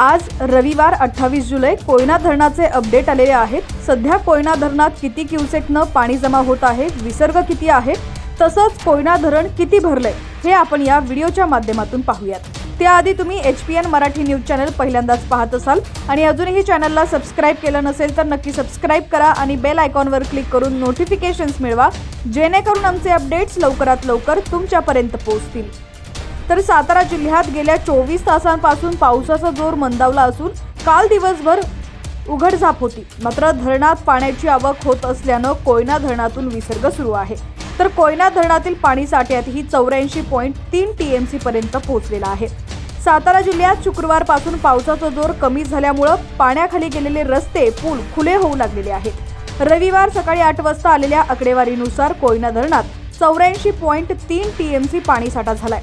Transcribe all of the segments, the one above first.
आज रविवार अठ्ठावीस जुलै कोयना धरणाचे अपडेट आलेले आहेत. सध्या कोयना धरणात किती क्युसेकनं पाणी जमा होत आहे विसर्ग किती आहे तसंच कोयना धरण किती भरलंय हे आपण या व्हिडिओच्या माध्यमातून पाहूयात. त्याआधी तुम्ही H P N Marathi news channel पहिल्यांदाच पाहत असाल आणि अजूनही चॅनलला सबस्क्राईब केलं नसेल तर नक्की सबस्क्राईब करा आणि बेल आयकॉनवर क्लिक करून नोटिफिकेशन्स मिळवा जेणेकरून आमचे अपडेट्स लवकरात लवकर तुमच्यापर्यंत पोहोचतील. तर सातारा जिल्ह्यात गेल्या चोवीस तासांपासून पावसाचा जोर मंदावला असून काल दिवसभर उघडझाप होती. मात्र धरणात पाण्याची आवक होत असल्यानं कोयना धरणातून विसर्ग सुरू आहे. तर कोयना धरणातील पाणी साठ्यातही चौऱ्याऐंशी पॉईंट तीन टी एम सी पर्यंत पोहोचलेला आहे. सातारा जिल्ह्यात शुक्रवारपासून पावसाचा जोर कमी झाल्यामुळं पाण्याखाली गेलेले रस्ते पूल खुले होऊ लागलेले आहेत. रविवार सकाळी आठ वाजता आलेल्या आकडेवारीनुसार कोयना धरणात चौऱ्याऐंशी पॉईंट तीन टी एम सी पाणीसाठा झालाय.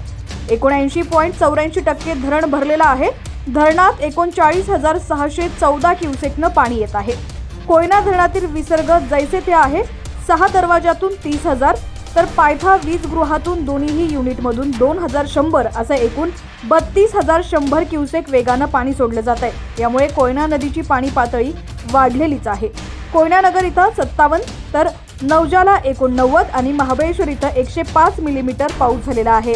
एकोणऐंशी पॉईंट चौऱ्याऐंशी टक्के धरण भरलेलं आहे. धरणात एकोणचाळीस हजार सहाशे चौदा क्युसेकनं पाणी येत आहे. कोयना धरणातील विसर्ग जैसे ते आहे. सहा दरवाजातून तीस हजार तर पायथा वीज गृहातून दोन्हीही युनिटमधून दोन हजार शंभर असं एकूण बत्तीस हजार शंभर क्युसेक वेगानं पाणी सोडलं जात आहे. यामुळे कोयना नदीची पाणी पातळी वाढलेलीच आहे. कोयनानगर इथं सत्तावन्न तर नवजाला एकोणनव्वद आणि महाबळेश्वर इथं एकशे पाच मिलीमीटर पाऊस झालेला आहे.